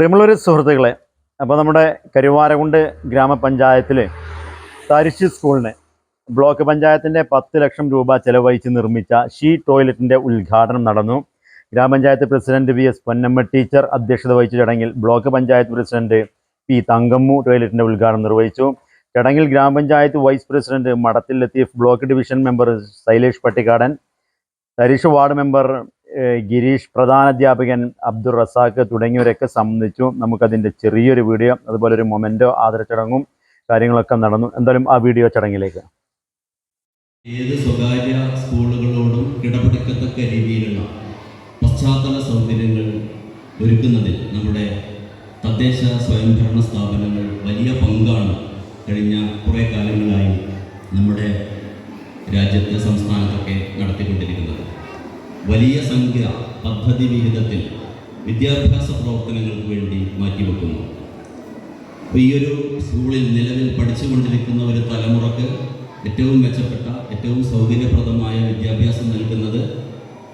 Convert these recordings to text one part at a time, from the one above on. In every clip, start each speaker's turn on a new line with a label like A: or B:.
A: പ്രിയമുള്ളൊരു സുഹൃത്തുക്കളെ അപ്പോൾ നമ്മുടെ കരുവാരകുണ്ട് ഗ്രാമപഞ്ചായത്തിൽ തരിശ് സ്കൂളിന് ബ്ലോക്ക് പഞ്ചായത്തിന്റെ പത്ത് ലക്ഷം രൂപ ചെലവഴിച്ച് നിർമ്മിച്ച ഷീ ടോയ്ലറ്റിന്റെ ഉദ്ഘാടനം നടന്നു. ഗ്രാമപഞ്ചായത്ത് president V S Ponnamma teacher അധ്യക്ഷത വഹിച്ച ചടങ്ങിൽ block panchayat president P Thankammu ടോയ്ലറ്റിന്റെ ഉദ്ഘാടനം നിർവഹിച്ചു. ചടങ്ങിൽ ഗ്രാമപഞ്ചായത്ത് vice president Madathil Latheef block division member Shailesh Pattikkadan Tharish ward member Gireesh പ്രധാനാധ്യാപകൻ Abdul Razak തുടങ്ങിയവരൊക്കെ സംബന്ധിച്ചു നമുക്കതിന്റെ ചെറിയൊരു വീഡിയോ അതുപോലെ ഒരു മൊമെന്റോ ആദര ചടങ്ങും കാര്യങ്ങളൊക്കെ നടന്നു. എന്തായാലും ആ വീഡിയോ ചടങ്ങിലേക്ക്.
B: ഏത് സ്വകാര്യ സ്കൂളുകളോടും കിടപിടിക്കത്തക്ക രീതിയിലുള്ള പശ്ചാത്തല സൗകര്യങ്ങൾ ഒരുക്കുന്നതിൽ നമ്മുടെ തദ്ദേശ സ്വയംഭരണ സ്ഥാപനങ്ങൾ വലിയ പങ്കാണ് കഴിഞ്ഞ കുറേ കാലങ്ങളായി നമ്മുടെ രാജ്യത്തെ സംസ്ഥാനത്തൊക്കെ നടത്തിക്കൊണ്ടിരിക്കുന്നത്. വലിയ സംഖ്യ പദ്ധതി വിഹിതത്തിൽ വിദ്യാഭ്യാസ പ്രവർത്തനങ്ങൾക്ക് വേണ്ടി മാറ്റിവെക്കുന്നു. അപ്പോൾ ഈ ഒരു സ്കൂളിൽ നിലവിൽ പഠിച്ചുകൊണ്ടിരിക്കുന്ന ഒരു തലമുറയ്ക്ക് ഏറ്റവും മെച്ചപ്പെട്ട ഏറ്റവും സൗകര്യപ്രദമായ വിദ്യാഭ്യാസം നൽകുന്നത്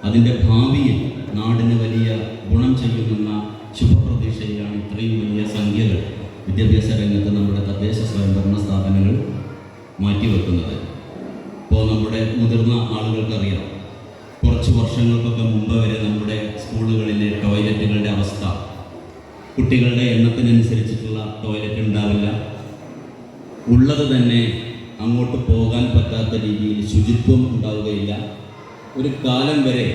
B: അതിന്റെ ഭാവിയിൽ നാടിന് വലിയ ഗുണം ചെയ്യുമെന്ന ശുഭപ്രതീക്ഷയിലാണ് ഇത്രയും വലിയ സംഖ്യകൾ വിദ്യാഭ്യാസ രംഗത്ത് നമ്മുടെ തദ്ദേശ സ്വയംഭരണ സ്ഥാപനങ്ങൾ മാറ്റിവെക്കുന്നത്. ഇപ്പോൾ നമ്മുടെ മുതിർന്ന ആളുകൾക്കറിയാം കുറച്ച് വർഷങ്ങൾക്കൊക്കെ മുമ്പ് വരെ നമ്മുടെ സ്കൂളുകളിലെ ടോയ്ലറ്റുകളുടെ അവസ്ഥ. കുട്ടികളുടെ എണ്ണത്തിനനുസരിച്ചിട്ടുള്ള ടോയ്ലറ്റ് ഉണ്ടാവില്ല. ഉള്ളത് തന്നെ അങ്ങോട്ട് പോകാൻ പറ്റാത്ത രീതിയിൽ ശുചിത്വം ഉണ്ടാവുകയില്ല. ഒരു കാലം വരെ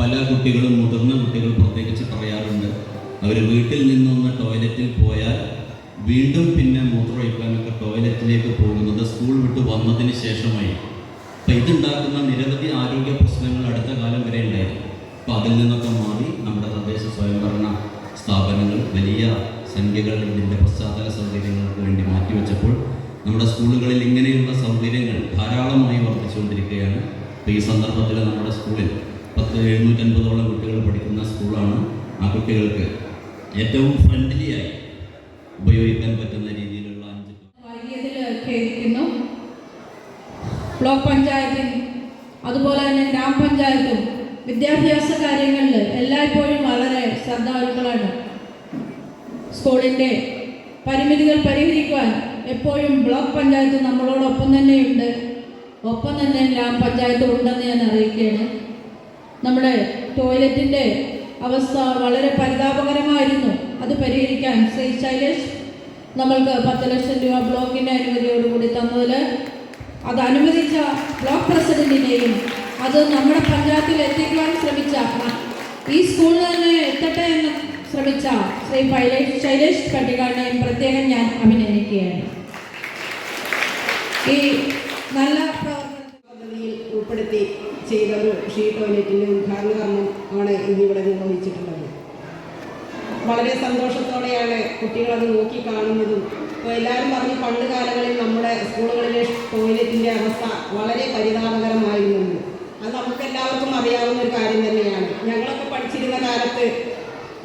B: പല കുട്ടികളും മുതിർന്ന കുട്ടികൾ പ്രത്യേകിച്ച് പറയാറുണ്ട് അവർ വീട്ടിൽ നിന്നൊന്ന് ടോയ്ലറ്റിൽ പോയാൽ വീണ്ടും പിന്നെ മൂത്രമൊഴിക്കാനൊക്കെ ടോയ്ലറ്റിലേക്ക് പോകുന്നത് സ്കൂൾ വിട്ട് വന്നതിന് ശേഷമായി. അപ്പം ഇതുണ്ടാക്കുന്ന നിരവധി ആരോഗ്യ പ്രശ്നങ്ങൾ അടുത്ത കാലം വരെ ഉണ്ടായിരുന്നു അപ്പം അതിൽ നിന്നൊക്കെ മാറി നമ്മുടെ തദ്ദേശ സ്വയംഭരണ സ്ഥാപനങ്ങൾ വലിയ സംഖ്യകൾ ഇതിന്റെ പശ്ചാത്തല സൗകര്യങ്ങൾക്ക് വേണ്ടി മാറ്റിവെച്ചപ്പോൾ നമ്മുടെ സ്കൂളുകളിൽ ഇങ്ങനെയുള്ള സൗകര്യങ്ങൾ ധാരാളമായി വർദ്ധിച്ചുകൊണ്ടിരിക്കുകയാണ്. അപ്പോൾ ഈ സന്ദർഭത്തിൽ നമ്മുടെ സ്കൂളിൽ പത്ത് എഴുന്നൂറ്റൻപതോളം കുട്ടികൾ പഠിക്കുന്ന സ്കൂളാണ് ആ കുട്ടികൾക്ക് ഏറ്റവും ഫ്രണ്ട്ലിയായി ഉപയോഗിക്കാൻ പറ്റുന്ന
C: ബ്ലോക്ക് പഞ്ചായത്തും അതുപോലെ തന്നെ ഗ്രാമപഞ്ചായത്തും വിദ്യാഭ്യാസ കാര്യങ്ങളിൽ എല്ലായ്പ്പോഴും വളരെ ശ്രദ്ധാലുക്കളാണ്. സ്കൂളിന്റെ പരിമിതികൾ പരിഹരിക്കുവാൻ എപ്പോഴും ബ്ലോക്ക് പഞ്ചായത്ത് നമ്മളോടൊപ്പം തന്നെയുണ്ട്. ഒപ്പം തന്നെ ഗ്രാമപഞ്ചായത്ത് ഉണ്ടെന്ന് ഞാൻ അറിയിക്കുകയാണ്. നമ്മുടെ ടോയ്ലറ്റിന്റെ അവസ്ഥ വളരെ പരിതാപകരമായിരുന്നു. അത് പരിഹരിക്കാൻ ശ്രീ ശൈലേഷ് നമ്മൾക്ക് പത്ത് ലക്ഷം രൂപ ബ്ലോക്കിന്റെ അനുമതിയോടുകൂടി തന്നതിൽ അത് അനുവദിച്ച ബ്ലോക്ക് പ്രസിഡന്റിനെയും അത് നമ്മുടെ പഞ്ചായത്തിൽ എത്തിക്കാൻ ശ്രമിച്ച ഈ സ്കൂളിൽ തന്നെ എത്തട്ടെ എന്ന് ശ്രമിച്ച ശ്രീ പൈലേഷ് ശൈലേഷ് കട്ടികാടിനെയും പ്രത്യേകം ഞാൻ അഭിനന്ദിക്കുകയാണ്. ഈ നല്ല
D: പദ്ധതിയിൽ ഉൾപ്പെടുത്തി ചെയ്ത ഒരു ഷീ ടോയ്ലറ്റിന്റെ ഉദ്ഘാടന കർമ്മം ആണ് ഇന്നിവിടെ നിർവഹിച്ചിട്ടുള്ളത് വളരെ സന്തോഷത്തോടെയാണ് കുട്ടികളത് നോക്കി കാണുന്നതും എല്ലാവരും പറഞ്ഞു പണ്ട് കാലങ്ങളിൽ നമ്മുടെ സ്കൂളുകളിലെ ടോയ്ലറ്റിന്റെ അവസ്ഥ വളരെ പരിതാപകരമായിരുന്നു. അത് നമുക്ക് എല്ലാവർക്കും അറിയാവുന്ന ഒരു കാര്യം തന്നെയാണ്. ഞങ്ങളൊക്കെ പഠിച്ചിരുന്ന കാലത്ത്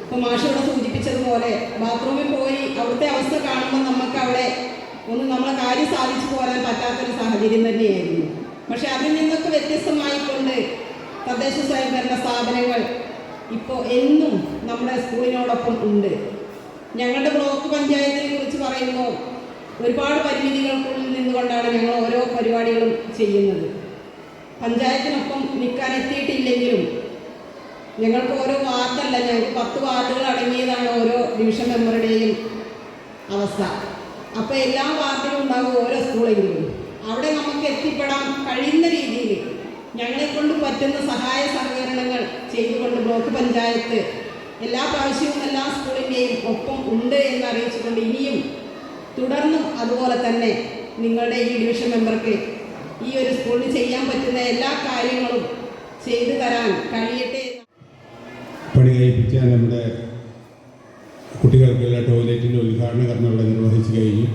D: ഇപ്പോൾ മാഷോട് സൂചിപ്പിച്ചതുപോലെ ബാത്റൂമിൽ പോയി അവിടുത്തെ അവസ്ഥ കാണുമ്പോൾ നമുക്ക് അവിടെ ഒന്ന് നമ്മളെ കാര്യം സാധിച്ചു പോരാൻ പറ്റാത്തൊരു സാഹചര്യം തന്നെയായിരുന്നു. പക്ഷെ അതിൽ നിന്നൊക്കെ വ്യത്യസ്തമായിക്കൊണ്ട് തദ്ദേശ സ്വയംഭരണ സ്ഥാപനങ്ങൾ ഇപ്പോൾ എന്നും നമ്മുടെ സ്കൂളിനോടൊപ്പം ഉണ്ട്. ഞങ്ങളുടെ ബ്ലോക്ക് പഞ്ചായത്തിനെ കുറിച്ച് പറയുമ്പോൾ ഒരുപാട് പരിമിതികൾക്കുള്ളിൽ നിന്നുകൊണ്ടാണ് ഞങ്ങൾ ഓരോ പരിപാടികളും ചെയ്യുന്നത്. പഞ്ചായത്തിനൊപ്പം നിൽക്കാൻ എത്തിയിട്ടില്ലെങ്കിലും ഞങ്ങൾക്ക് ഓരോ വാർഡല്ല ഞങ്ങൾക്ക് പത്ത് വാർഡുകൾ അടങ്ങിയതാണ് ഓരോ ഡിവിഷൻ മെമ്പറുടെയും അവസ്ഥ. അപ്പോൾ എല്ലാ വാർഡിലും ഉണ്ടാകും ഓരോ സ്കൂളെങ്കിലും. അവിടെ നമുക്ക് എത്തിപ്പെടാൻ കഴിയുന്ന രീതിയിൽ ഞങ്ങളെ കൊണ്ട് പറ്റുന്ന സഹായ സഹകരണങ്ങൾ ചെയ്തുകൊണ്ട് ബ്ലോക്ക് പഞ്ചായത്ത് എല്ലാ പ്രാവശ്യവും എല്ലാ ഉണ്ട് അറിയിച്ചുകൊണ്ട് ഇനിയും തുടർന്നും അതുപോലെ തന്നെ നിങ്ങളുടെ ഈ ഡിവിഷൻ മെമ്പർക്ക് ഈ ഒരു സ്കൂളിൽ ചെയ്യാൻ പറ്റുന്ന എല്ലാ കാര്യങ്ങളും ചെയ്തു തരാൻ കഴിയട്ടെ
E: പണി കഴിപ്പിച്ച നമ്മുടെ കുട്ടികൾക്കുള്ള ടോയ്ലറ്റിന്റെ ഉദ്ഘാടന കർമ്മം ഇവിടെ നിർവഹിച്ചു കഴിഞ്ഞു.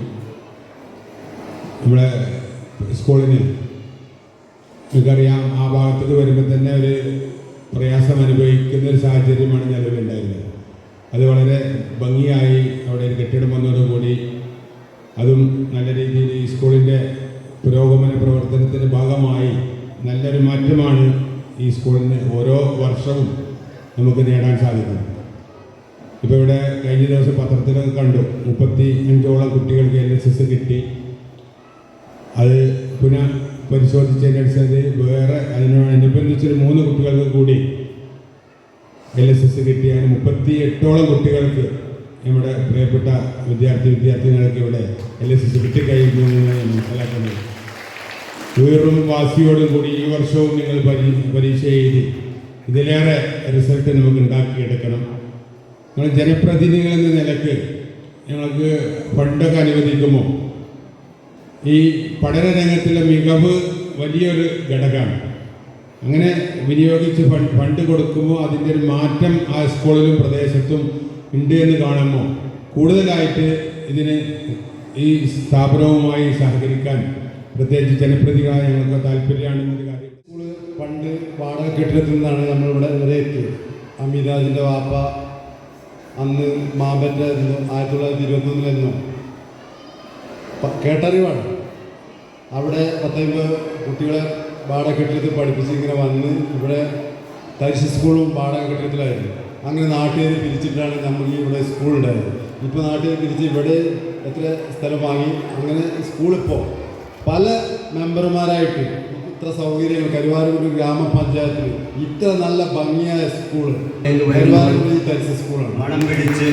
E: നമ്മുടെ സ്കൂളിന് നിങ്ങൾക്കറിയാം ആ ഭാഗത്തേക്ക് വരുമ്പോൾ തന്നെ ഒരു പ്രയാസം അനുഭവിക്കുന്ന ഒരു സാഹചര്യമാണ് നിലവിലുണ്ടായിരുന്നത്. അത് വളരെ ഭംഗിയായി അവിടെ ഒരു കെട്ടിടം വന്നതോടുകൂടി അതും നല്ല രീതിയിൽ ഈ സ്കൂളിന്റെ പുരോഗമന പ്രവർത്തനത്തിന്റെ ഭാഗമായി നല്ലൊരു മാറ്റമാണ് ഈ സ്കൂളിന് ഓരോ വർഷവും നമുക്ക് നേടാൻ സാധിക്കുന്നത്. ഇപ്പോൾ ഇവിടെ കഴിഞ്ഞ ദിവസം പത്രത്തിലൊക്കെ കണ്ടു മുപ്പത്തി അഞ്ചോളം കുട്ടികൾക്ക് എൽ എസ് എസ് കിട്ടി. അത് പുനഃ പരിശോധിച്ചതിനനുസരിച്ച് വേറെ അതിനോട് അതിനോടനുബന്ധിച്ചൊരു മൂന്ന് കുട്ടികൾക്ക് കൂടി എൽ എസ് എസ് കിട്ടിയ മുപ്പത്തി എട്ടോളം കുട്ടികൾക്ക് നമ്മുടെ പ്രിയപ്പെട്ട വിദ്യാർത്ഥി വിദ്യാർത്ഥിനികൾക്ക് ഇവിടെ എൽ എസ് എസ് കിട്ടിക്കഴിഞ്ഞു മനസ്സിലാക്കുന്നത്. വീറും വാസിയോടും കൂടി ഈ വർഷവും നിങ്ങൾ പരീ പരീക്ഷ എഴുതി ഇതിലേറെ റിസൾട്ട് നമുക്ക് ഉണ്ടാക്കിയെടുക്കണം. നിങ്ങൾ ജനപ്രതിനിധികൾ എന്ന നിലയ്ക്ക് ഞങ്ങൾക്ക് ഫണ്ടൊക്കെ അനുവദിക്കുമോ ഈ പഠന രംഗത്തിലെ മികവ് വലിയൊരു ഘടകമാണ്. അങ്ങനെ വിനിയോഗിച്ച് ഫണ്ട് കൊടുക്കുമ്പോൾ അതിന്റെ ഒരു മാറ്റം ആ സ്കൂളിലും പ്രദേശത്തും ഉണ്ട് എന്ന് കാണുമ്പോൾ കൂടുതലായിട്ട് ഇതിന് ഈ സ്ഥാപനവുമായി സഹകരിക്കാൻ പ്രത്യേകിച്ച് ജനപ്രതികളായ ഞങ്ങൾക്ക് താല്പര്യമാണെന്നൊരു കാര്യം.
F: സ്കൂൾ പണ്ട് വാടക കെട്ടിടത്തിൽ നിന്നാണ് നമ്മളിവിടെ വരെ എത്തിയത്. അമിതാജിന്റെ വാപ്പ അന്ന് മാമ്പന്റെ ആയിരത്തി തൊള്ളായിരത്തി ഇരുപത്തൊന്നിലെന്നും കേട്ടറിവാണ്. അവിടെ പത്തൊമ്പത് കുട്ടികളെ വാടക കെട്ടിടത്തിൽ പഠിപ്പിച്ച് ഇങ്ങനെ വന്ന് ഇവിടെ തരിശ് സ്കൂളും വാടക കെട്ടിടത്തിലായിരുന്നു അങ്ങനെ നാട്ടുകാർ പിരിച്ചിട്ടാണ് നമുക്ക് ഇവിടെ സ്കൂൾ ഉണ്ടായത്. ഇപ്പോൾ നാട്ടുകാർ പിരിച്ച് ഇവിടെ എത്ര സ്ഥലം വാങ്ങി അങ്ങനെ സ്കൂളിപ്പോൾ പല മെമ്പർമാരായിട്ട് ഇത്ര സൗകര്യങ്ങൾ കരുവാരൂർ ഗ്രാമപഞ്ചായത്തിൽ ഇത്ര നല്ല ഭംഗിയായ സ്കൂൾ കരുവാരൂർ തരിശ് സ്കൂളാണ്.
G: മണം പിടിച്ച്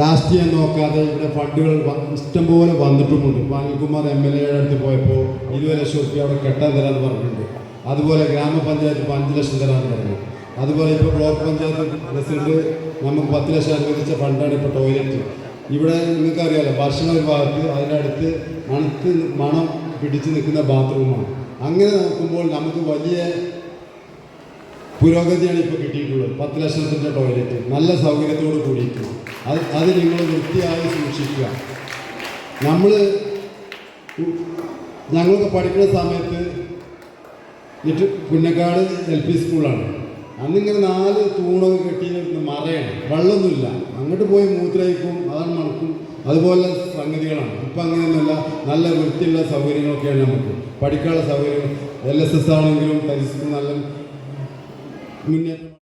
F: രാഷ്ട്രീയം നോക്കാതെ ഇവിടെ ഫണ്ടുകൾ ഇഷ്ടംപോലെ വന്നിട്ടുമുണ്ട്. ഇപ്പോൾ അനിൽകുമാർ എം എൽ എയുടെ അടുത്ത് പോയപ്പോൾ ഇരുപത് ലക്ഷം റുപ്യ അവിടെ കെട്ടാൻ തരാമെന്ന് പറഞ്ഞിട്ടുണ്ട്. അതുപോലെ ഗ്രാമപഞ്ചായത്ത് ഇപ്പോൾ അഞ്ച് ലക്ഷം തരാമെന്ന് പറഞ്ഞു. അതുപോലെ ഇപ്പോൾ ബ്ലോക്ക് പഞ്ചായത്ത് പ്രസിഡന്റ് നമുക്ക് പത്ത് ലക്ഷം അനുവദിച്ച ഫണ്ടാണ് ഇപ്പോൾ ടോയ്ലറ്റ്. ഇവിടെ നിങ്ങൾക്കറിയാലോ ഭക്ഷണ വിഭാഗത്ത് അതിന്റെ അടുത്ത് മണത്ത് മണം പിടിച്ച് നിൽക്കുന്ന ബാത്റൂമാണ്. അങ്ങനെ നോക്കുമ്പോൾ നമുക്ക് വലിയ പുരോഗതിയാണ് ഇപ്പോൾ കിട്ടിയിട്ടുള്ളത്. പത്ത് ലക്ഷത്തിന്റെ ടോയ്ലറ്റ്. നല്ല സൗകര്യത്തോട് കൂടിയിട്ട് അത് അത് നിങ്ങൾ വൃത്തിയായി സൂക്ഷിക്കുക. നമ്മൾ ഞങ്ങളൊക്കെ പഠിക്കുന്ന സമയത്ത് ഇട്ട് പുന്നക്കാട് എൽ പി സ്കൂളാണ്. അന്നിങ്ങനെ നാല് തൂണൊക്കെ കെട്ടിയിരുന്ന് മറയാണ്. വെള്ളമൊന്നുമില്ല. അങ്ങോട്ട് പോയി മൂത്രയിക്കും അതാണ് മണക്കും. അതുപോലെ സംഗതികളാണ്. ഇപ്പം അങ്ങനെയൊന്നുമല്ല. നല്ല വൃത്തിയുള്ള സൗകര്യങ്ങളൊക്കെയാണ് നമുക്ക്. പഠിക്കാനുള്ള സൗകര്യങ്ങൾ. എൽ എസ് എസ് ആണെങ്കിലും പരിസ്ഥിതി നല്ല മുന്നേറ്റം